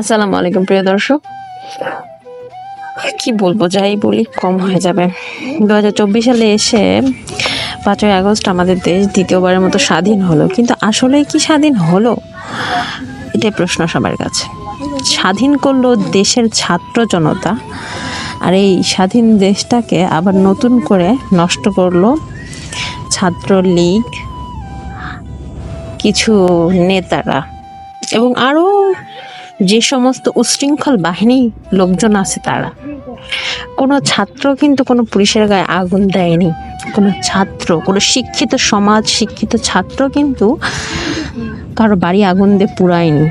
আসসালামু আলাইকুম, প্রিয় দর্শক। কি বলব, যাই বলি, কম হয়ে যাবে। দু হাজার চব্বিশ সালে এসে পাঁচই আগস্ট আমাদের দেশ দ্বিতীয়বারের মতো স্বাধীন হলো। কিন্তু আসলে কি স্বাধীন হলো? এটাই প্রশ্ন সবার কাছে। স্বাধীন করল দেশের ছাত্র জনতা, আর এই স্বাধীন দেশটাকে আবার নতুন করে নষ্ট করল ছাত্র লীগ কিছু নেতারা। এবং আরও যে সমস্ত উশৃঙ্খল বাহিনী লোকজন আছে তারা। কোনো ছাত্র কিন্তু কোনো পুলিশের গায়ে আগুন দেয়নি। কোনো ছাত্র, কোনো শিক্ষিত সমাজ শিক্ষিত ছাত্র কিন্তু কারও বাড়ি আগুন দিয়ে পুরায়নি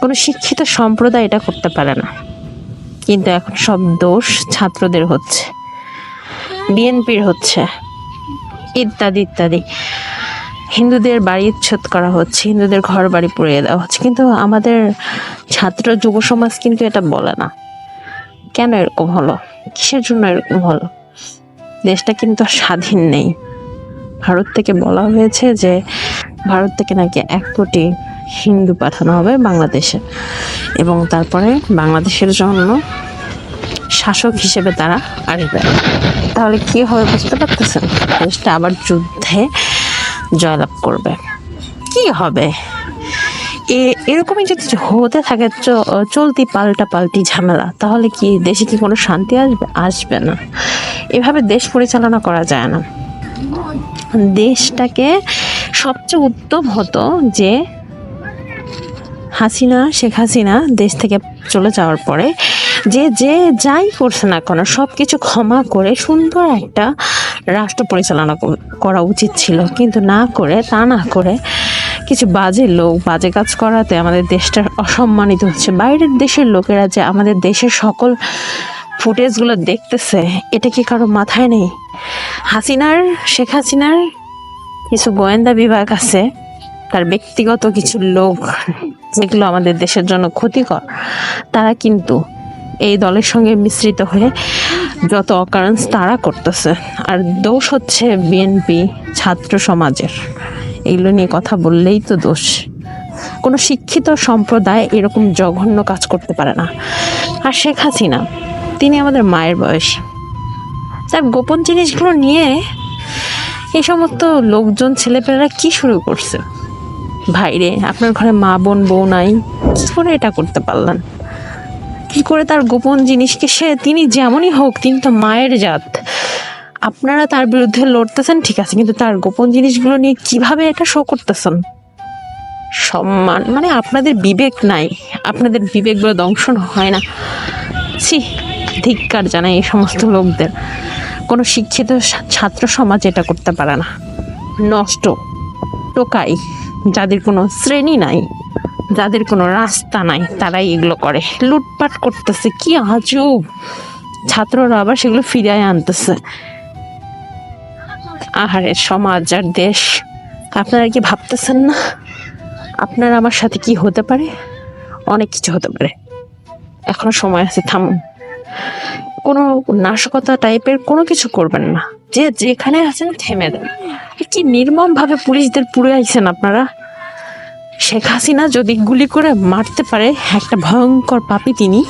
কোনো শিক্ষিত সম্প্রদায় এটা করতে পারে না। কিন্তু এখন সব দোষ ছাত্রদের হচ্ছে। বিএনপির হচ্ছে। ইত্যাদি ইত্যাদি। হিন্দুদের বাড়ি উচ্ছেদ করা হচ্ছে, হিন্দুদের ঘর বাড়ি পুড়িয়ে দেওয়া হচ্ছে। কিন্তু আমাদের ছাত্র যুব সমাজ কিন্তু এটা বলে না। কেন এরকম হলো? কিসের জন্য এরকম হলো? দেশটা কিন্তু স্বাধীন নেই। ভারত থেকে বলা হয়েছে যে ভারত থেকে নাকি এক কোটি হিন্দু পাঠানো হবে বাংলাদেশে। এবং তারপরে বাংলাদেশের জন্য শাসক হিসেবে তারা আসবে। তাহলে কি হবে বুঝতে পারতেছেন? দেশটা আবার যুদ্ধে জয়লাভ করবে। কি হবে? এ, এরকমই যদি হতে থাকে চলতি পাল্টা পাল্টি ঝামেলা, তাহলে কি দেশে কি কোনো শান্তি আসবে? আসবে না। এভাবে দেশ পরিচালনা করা যায় না। দেশটাকে সবচেয়ে উত্তম হতো যে হাসিনা, শেখ হাসিনা দেশ থেকে চলে যাওয়ার পরে যে যে যাই করছে না কেন সব কিছু ক্ষমা করে সুন্দর একটা রাষ্ট্র পরিচালনা করা উচিত ছিল। কিন্তু না করে, তা না করে কিছু বাজে লোক, বাজে কাজ করাতে আমাদের দেশটা অসম্মানিত হচ্ছে। বাইরের দেশের লোকেরা যে আমাদের দেশের সকল ফুটেজগুলো দেখতেছে, এটা কি কারও মাথায় নেই? হাসিনার, শেখ হাসিনার কিছু গোয়েন্দা বিভাগ আছে, তার ব্যক্তিগত কিছু লোক যেগুলো আমাদের দেশের জন্য ক্ষতিকর, তারা কিন্তু এই দলের সঙ্গে মিশ্রিত হয়ে যত অকারেন্স তারা করতেছে। আর দোষ হচ্ছে বিএনপি ছাত্র সমাজের। এগুলো নিয়ে কথা বললেই তো দোষ। কোনো শিক্ষিত সম্প্রদায় এরকম জঘন্য কাজ করতে পারে না। আর শেখ হাসিনা, তিনি আমাদের মায়ের বয়সী। তার গোপন জিনিসগুলো নিয়ে এই সমস্ত লোকজন, ছেলেপেলেরা কি শুরু করছে? ভাইরে, আপনার ঘরে মা বোন, বউ নাই। কি করে এটা করতে পারলেন? কি করে তার গোপন জিনিসকে সে তিনি যেমনই হোক, তিনি তো মায়ের জাত। আপনারা তার বিরুদ্ধে লড়তেছেন, ঠিক আছে, কিন্তু তার গোপন জিনিসগুলো নিয়ে কীভাবে এটা শো করতেছেন? সম্মান মানে আপনাদের বিবেক নাই, আপনাদের বিবেকগুলো দংশন হয় না। ছি, ধিক্কার জানাই এই সমস্ত লোকদের। কোনো শিক্ষিত ছাত্র সমাজ এটা করতে পারে না। নষ্ট, টোকাই, যাদের কোনো শ্রেণি নাই। যাদের কোনো রাস্তা নাই, তারাই এগুলো করে। লুটপাট করতেছে, কি আজব। ছাত্ররা আবার সেগুলো ফিরিয়ে আনতেছে। আহারে, সমাজ আর দেশ। আপনারা কি ভাবতেছেন না? আপনার আমার সাথে কি হতে পারে? অনেক কিছু হতে পারে। এখনও সময় আছে, থামুন। কোনো নাশকতা টাইপের কোনো কিছু করবেন না। যে যেখানে আছেন, থেমে দেন কি নির্মম ভাবে পুলিশদের পুড়ে আইছেন আপনারা? শেখ হাসিনা যদি গুলি করে মারতে পারে, একটা ভয়ঙ্কর পাপি তিনি,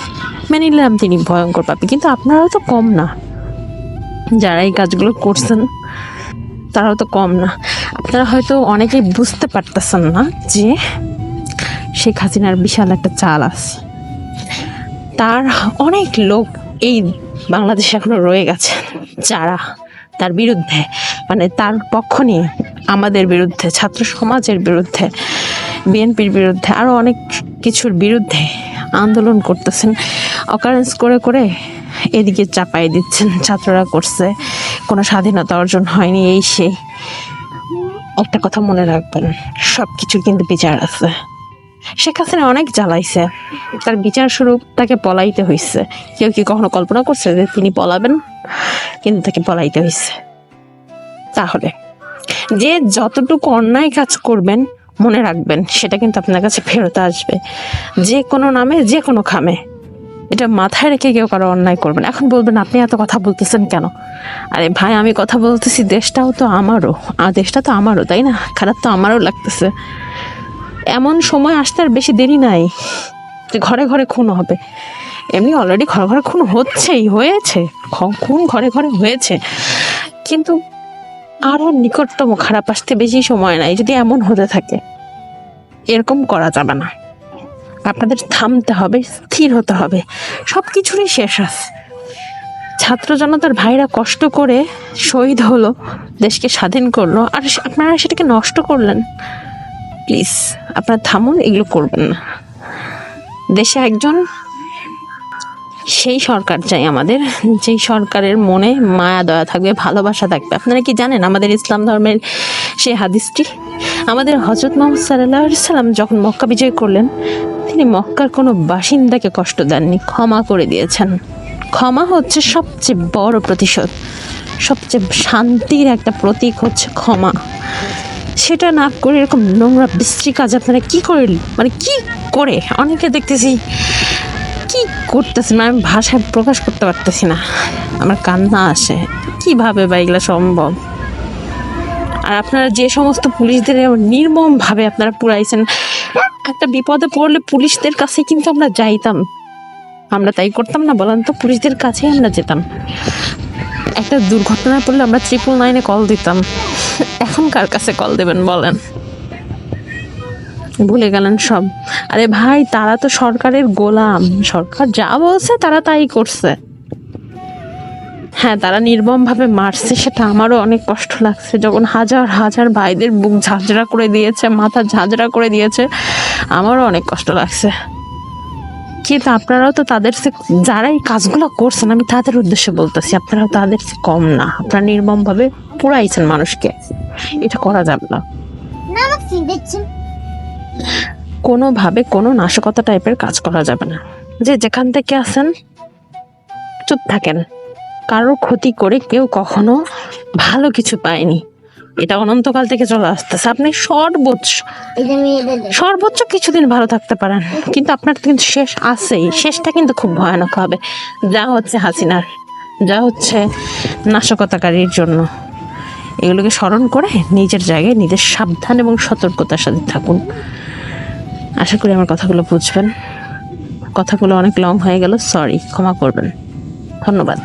মেনে নিলাম তিনি ভয়ঙ্কর পাপি, কিন্তু আপনারাও তো কম না। যারা এই কাজগুলো করছেন, তারাও তো কম না। আপনারা হয়তো অনেকেই বুঝতে পারতেছেন না যে শেখ হাসিনার বিশাল একটা চাল আছে। তার অনেক লোক এই বাংলাদেশে এখনও রয়ে গেছে, যারা তার বিরুদ্ধে মানে তার পক্ষ নিয়ে আমাদের বিরুদ্ধে, ছাত্র সমাজের বিরুদ্ধে বিএনপির বিরুদ্ধে আরও অনেক কিছুর বিরুদ্ধে আন্দোলন করতেছেন। অকারেন্স করে করে এদিকে চাপাই দিচ্ছেন। ছাত্ররা করছে। কোনো স্বাধীনতা অর্জন হয়নি এই সেই। একটা কথা মনে রাখবেন সব কিছুর কিন্তু বিচার আছে। শেখ হাসিনা অনেক জ্বালাইছে। তার বিচার স্বরূপ তাকে পলাইতে হয়েছে কেউ কি কখনো কল্পনা করছে যে তিনি পলাবেন? কিন্তু তাকে পলাইতে হয়েছে তাহলে যে যতটুকু অন্যায় কাজ করবেন মনে রাখবেন, সেটা কিন্তু আপনার কাছে ফেরত আসবে। যে কোনো নামে, যে কোনো খামে। এটা মাথায় রেখে কেউ কারও অন্যায় করবেন এখন বলবেন, আপনি এত কথা বলতেছেন কেন? আরে ভাই, আমি কথা বলতেছি, দেশটাও তো আমারও। আর দেশটা তো আমারও, তাই না? খারাপ তো আমারও লাগতেছে। এমন সময় আসতে আর বেশি দেরি নাই। যে ঘরে ঘরে খুন হবে। এমনি অলরেডি ঘরে ঘরে খুন হচ্ছেই, হয়েছে। খুন ঘরে ঘরে হয়েছে। কিন্তু আরও নিকটতম খারাপ আসতে বেশি সময় নাই, যদি এমন হতে থাকে। এরকম করা যাবে না। আপনাদের থামতে হবে, স্থির হতে হবে। সব কিছুরই শেষ আছে। ছাত্র জনতার ভাইরা কষ্ট করে শহীদ হলো, দেশকে স্বাধীন করল, আর আপনারা সেটাকে নষ্ট করলেন। প্লিজ, আপনারা থামুন, এগুলো করবেন না। দেশে একজন সেই সরকার চাই আমাদের। যেই সরকারের মনে মায়া, দয়া থাকবে, ভালোবাসা থাকবে। আপনারা কি জানেন আমাদের ইসলাম ধর্মের সেই হাদিসটি? আমাদের হজরত মোহাম্মদ সাল্লাহ যখন মক্কা বিজয় করলেন, তিনি মক্কার কোনো বাসিন্দাকে কষ্ট দেননি, ক্ষমা করে দিয়েছেন। ক্ষমা হচ্ছে সবচেয়ে বড় প্রতিশোধ, সবচেয়ে শান্তির একটা প্রতীক হচ্ছে ক্ষমা। সেটা না করে এরকম নোংরা বিশ্রী কাজ আপনারা কি করে মানে কি করে? অনেকে দেখতেছি করতেছি না, আমি ভাষায় প্রকাশ করতে পারতেছি না। আমার কান্না আসে। কীভাবে বা এগুলো সম্ভব? আর আপনারা যে সমস্ত পুলিশদের নির্মমভাবে আপনারা পুরাইছেন একটা বিপদে পড়লে পুলিশদের কাছে কিন্তু আমরা যাইতাম। আমরা তাই করতাম না, বলেন তো, পুলিশদের কাছেই আমরা যেতাম। একটা দুর্ঘটনায় পড়লে আমরা ট্রিপল নাইনে কল দিতাম। এখন কার কাছে কল দেবেন, বলেন? ভুলে গেলেন সব। আরে ভাই, তারা তো সরকারের গোলাম। সরকার যা বলছে, তারা তাই করছে। হ্যাঁ তারা নির্মমভাবে মারছে, সেটা আমারও অনেক কষ্ট লাগছে। যখন হাজার হাজার ভাইদের বুক ঝাঁঝরা করে দিয়েছে, মাথা ঝাঁঝরা করে দিয়েছে, আমারও অনেক কষ্ট লাগছে। কিন্তু আপনারাও তো তাদের সে যারা এই কাজগুলো করছেন, আমি তাদের উদ্দেশ্যে বলতেছি, আপনারাও তাদের চেয়ে কম না। আপনারা নির্মমভাবে পুরাইছেন মানুষকে। এটা করা যাবে না? কোনোভাবে কোনো নাশকতা টাইপের কাজ করা যাবে না। যে যেখান থেকে আসেন চুপ থাকেন। কারও ক্ষতি করে কেউ কখনো ভালো কিছু পায়নি। এটা অনন্তকাল থেকে চলে আসতেছে। আপনি সর্বোচ্চ সর্বোচ্চ কিছুদিন ভালো থাকতে পারেন। কিন্তু আপনার কিন্তু শেষ আছেই। শেষটা কিন্তু খুব ভয়ানক হবে। যা হচ্ছে হাসিনার, যা হচ্ছে নাশকতাকারীর জন্য। এগুলোকে স্মরণ করে নিজের জায়গায় নিজের সাবধান এবং সতর্কতার সাথে থাকুন। আশা করি আমার কথাগুলো বুঝবেন। কথাগুলো অনেক লং হয়ে গেল সরি ক্ষমা করবেন। ধন্যবাদ।